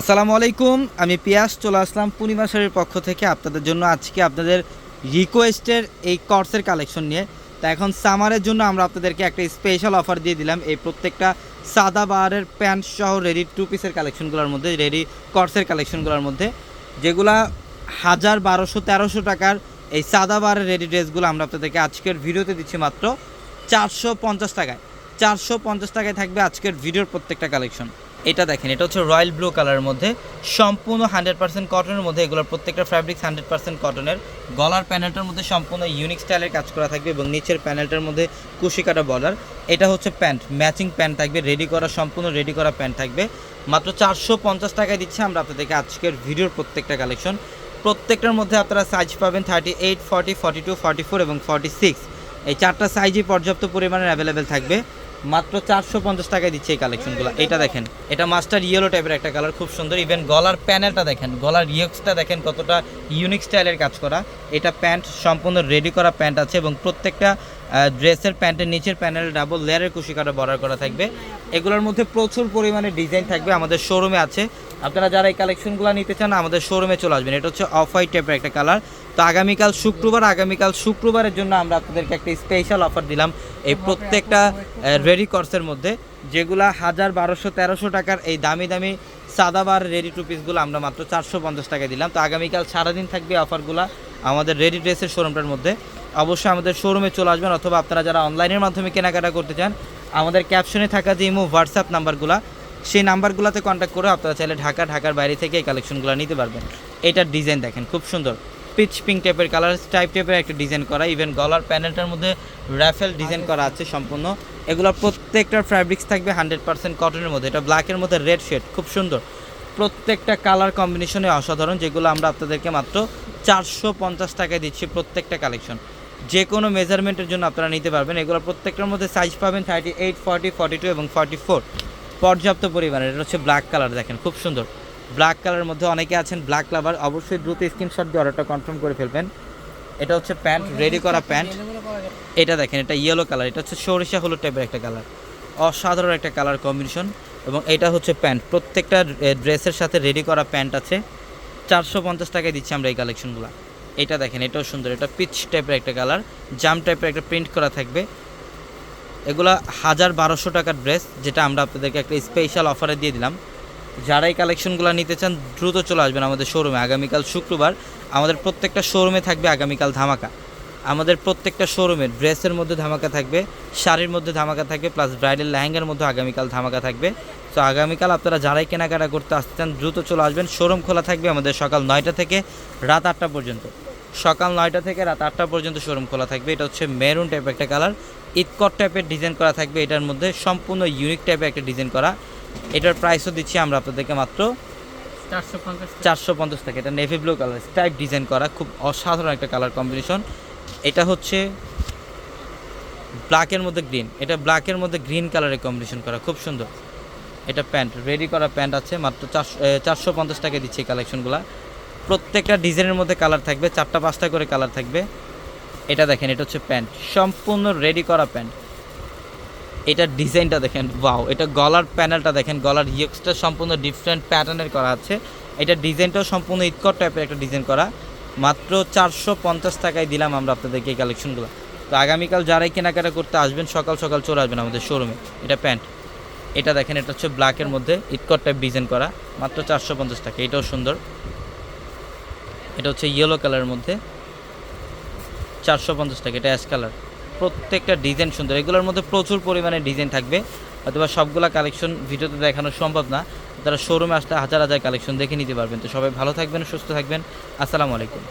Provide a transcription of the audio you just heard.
আসসালামু আলাইকুম, আমি পিয়াস, চলে আসলাম পূর্ণিমা শাড়ির পক্ষ থেকে আপনাদের জন্য আজকে আপনাদের রিকোয়েস্টের এই কর্সের কালেকশন নিয়ে। তা এখন সামারের জন্য আমরা আপনাদেরকে একটা স্পেশাল অফার দিয়ে দিলাম। এই প্রত্যেকটা সাদা বাহারের প্যান্ট সহ রেডি টু পিসের কালেকশনগুলোর মধ্যে রেডি কর্সের কালেকশনগুলোর মধ্যে, যেগুলা হাজার বারোশো তেরোশো টাকার এই সাদা বাহারের রেডি ড্রেসগুলো আমরা আপনাদেরকে আজকের ভিডিওতে দিচ্ছি মাত্র চারশো পঞ্চাশ টাকায়। চারশো পঞ্চাশ টাকায় থাকবে আজকের ভিডিওর প্রত্যেকটা কালেকশন। এটা দেখেন, এটা হচ্ছে রয়্যাল ব্লু কালারের মধ্যে, সম্পূর্ণ হান্ড্রেড পার্সেন্ট কটনের মধ্যে, এগুলোর প্রত্যেকটা ফ্যাব্রিক্স হান্ড্রেড পার্সেন্ট কটনের। গলার প্যানেলটার মধ্যে সম্পূর্ণ ইউনিক স্টাইলের কাজ করা থাকবে এবং নিচের প্যানেলটার মধ্যে কুশি কাটা বর্ডার এটা হচ্ছে প্যান্ট ম্যাচিং প্যান্ট থাকবে রেডি করা, সম্পূর্ণ রেডি করা প্যান্ট থাকবে। মাত্র চারশো পঞ্চাশ টাকায় দিচ্ছে আমরা আপনাদেরকে আজকের ভিডিওর প্রত্যেকটা কালেকশন প্রত্যেকটার মধ্যে আপনারা সাইজ পাবেন thirty eight forty forty two forty four এবং ফর্টি সিক্স এই চারটা সাইজই পর্যাপ্ত পরিমাণের অ্যাভেলেবেল থাকবে। মাত্র চারশো পঞ্চাশ টাকায় দিচ্ছে এই কালেকশনগুলো এটা দেখেন, এটা মাস্টার ইয়েলো টাইপের একটা কালার খুব সুন্দর। ইভেন গলার প্যানেলটা দেখেন, গলার ইয়ক্সটা দেখেন কতটা ইউনিক স্টাইলের কাজ করা। এটা প্যান্ট, সম্পূর্ণ রেডি করা প্যান্ট আছে এবং প্রত্যেকটা ড্রেসের প্যান্টের নিচের প্যানেল ডাবল লেয়ারের কুশি কাটা বর্ডার করা থাকবে। এগুলোর মধ্যে প্রচুর পরিমাণে ডিজাইন থাকবে আমাদের শোরুমে আছে। আপনারা যারা এই কালেকশনগুলো নিতে চান, আমাদের শোরুমে চলে আসবেন। এটা হচ্ছে অফ হোয়াইট টাইপের একটা কালার তো আগামীকাল শুক্রবার, আগামীকাল শুক্রবারের জন্য আমরা আপনাদেরকে একটা স্পেশাল অফার দিলাম এই প্রত্যেকটা রেডি কোর্সের মধ্যে, যেগুলা হাজার বারোশো তেরোশো টাকার এই দামি দামি সাদাবার রেডি টু পিসগুলো আমরা মাত্র চারশো পঞ্চাশ টাকায় দিলাম। তো আগামীকাল সারাদিন থাকবে অফারগুলো আমাদের রেডি ড্রেসের শোরুমটার মধ্যে। অবশ্যই আমাদের শোরুমে চলে আসবেন অথবা আপনারা যারা অনলাইনের মাধ্যমে কেনাকাটা করতে চান, আমাদের ক্যাপশনে থাকা যে ইমো হোয়াটসঅ্যাপ নাম্বারগুলো সেই নাম্বারগুলোতে কন্ট্যাক্ট করে আপনারা চাইলে ঢাকা, ঢাকার বাইরে থেকে এই কালেকশনগুলো নিতে পারবেন। এটার ডিজাইন দেখেন, খুব সুন্দর। পিচ পিঙ্ক টাইপের কালার টাইপ টাইপের একটা ডিজাইন করা ইভেন গলার প্যানেলটার মধ্যে র্যাফেল ডিজাইন করা আছে সম্পূর্ণ। এগুলো প্রত্যেকটার ফ্যাব্রিক্স থাকবে হান্ড্রেড পার্সেন্ট কটনের মধ্যে, এটা ব্ল্যাকের মধ্যে রেড শেড খুব সুন্দর। প্রত্যেকটা কালার কম্বিনেশনে অসাধারণ, যেগুলো আমরা আপনাদেরকে মাত্র চারশো পঞ্চাশ টাকায় দিচ্ছি প্রত্যেকটা কালেকশন যে কোনো মেজারমেন্টের জন্য আপনারা নিতে পারবেন, এগুলো প্রত্যেকটার মধ্যে সাইজ পাবেন thirty eight forty forty two এবং ফর্টি ফোর পর্যাপ্ত পরিমাণে এটা হচ্ছে ব্ল্যাক কালার দেখেন, খুব সুন্দর। ব্ল্যাক কালারের মধ্যে অনেকে আছেন ব্ল্যাক লাভার অবশ্যই দ্রুত স্ক্রিনশট দিয়ে অর্ডারটা কনফার্ম করে ফেলবেন। এটা হচ্ছে প্যান্ট রেডি করা প্যান্ট এটা দেখেন, এটা ইয়েলো কালার এটা হচ্ছে সরিষা হলুদ টাইপের একটা কালার অসাধারণ একটা কালার কম্বিনেশন এবং এটা হচ্ছে প্যান্ট প্রত্যেকটা ড্রেসের সাথে রেডি করা প্যান্ট আছে। চারশো পঞ্চাশ টাকায় দিচ্ছি আমরা এই কালেকশনগুলো এটা দেখেন, এটাও সুন্দর, এটা পিচ টাইপের একটা কালার জাম টাইপের একটা প্রিন্ট করা থাকবে। এগুলা হাজার বারোশো টাকার ড্রেস যেটা আমরা আপনাদেরকে একটা স্পেশাল অফারে দিয়ে দিলাম। যারা এই কালেকশনগুলো নিতে চান, দ্রুত চলে আসবেন আমাদের শোরুমে আগামীকাল শুক্রবার আমাদের প্রত্যেকটা শোরুমে থাকবে আগামীকাল ধামাকা। আমাদের প্রত্যেকটা শোরুমে ড্রেসের মধ্যে ধামাকা থাকবে, শাড়ির মধ্যে ধামাকা থাকবে প্লাস ব্রাইডাল লেহেঙ্গার মধ্যে আগামীকাল ধামাকা থাকবে। তো আগামীকাল আপনারা যারাই কেনাকাটা করতে আসতে চান, দ্রুত চলে আসবেন। শোরুম খোলা থাকবে আমাদের সকাল নয়টা থেকে রাত আটটা পর্যন্ত। সকাল নয়টা থেকে রাত আটটা পর্যন্ত শোরুম খোলা থাকবে। এটা হচ্ছে মেরুন টাইপের একটা কালার ইটকট টাইপের ডিজাইন করা থাকবে। এটার মধ্যে সম্পূর্ণ ইউনিক টাইপের একটা ডিজাইন করা। এটার প্রাইসও দিচ্ছি আমরা আপনাদেরকে মাত্র চারশো পঞ্চাশ চারশো পঞ্চাশ টাকা। এটা navy blue colour stripe design করা খুব অসাধারণ একটা কালার কম্বিনেশন এটা হচ্ছে ব্ল্যাকের মধ্যে গ্রিন এটা ব্ল্যাকের মধ্যে গ্রিন কালারের কম্বিনেশন করা খুব সুন্দর। এটা প্যান্ট রেডি করা প্যান্ট আছে মাত্র চারশো চারশো পঞ্চাশ টাকা দিচ্ছে এই কালেকশনগুলো প্রত্যেকটা ডিজাইনের মধ্যে কালার থাকবে চারটা পাঁচটা করে কালার থাকবে। এটা দেখেন এটা হচ্ছে প্যান্ট সম্পূর্ণ রেডি করা প্যান্ট এটার ডিজাইনটা দেখেন ওয়াও এটা গলার প্যানেলটা দেখেন, গলার ইয়েক্সটা সম্পূর্ণ ডিফারেন্ট প্যাটার্নের করা আছে। এটা ডিজাইনটাও সম্পূর্ণ ইটকট টাইপের একটা ডিজাইন করা। মাত্র চারশো পঞ্চাশ টাকায় দিলাম আমরা আপনাদেরকে এই কালেকশনগুলো তো আগামীকাল যারাই কেনাকাটা করতে আসবেন, সকাল সকাল চলে আসবেন আমাদের শোরুমে এটা প্যান্ট। এটা দেখেন, এটা হচ্ছে ব্ল্যাকের মধ্যে ইটকট টাইপ ডিজাইন করা। মাত্র চারশো পঞ্চাশ টাকা, এটাও সুন্দর। এটা হচ্ছে ইয়েলো কালারের মধ্যে। চারশো পঞ্চাশ টাকা, এটা অ্যাশ কালার প্রত্যেকটা ডিজাইন সুন্দর। এগুলোর মধ্যে প্রচুর পরিমাণে ডিজাইন থাকবে। অথবা সবগুলা কালেকশন ভিডিওতে দেখানো সম্ভব না। তারা শোরুমে আসলে হাজার হাজার কালেকশন দেখে নিতে পারবেন। তো সবাই ভালো থাকবেন, সুস্থ থাকবেন। আসসালামু আলাইকুম।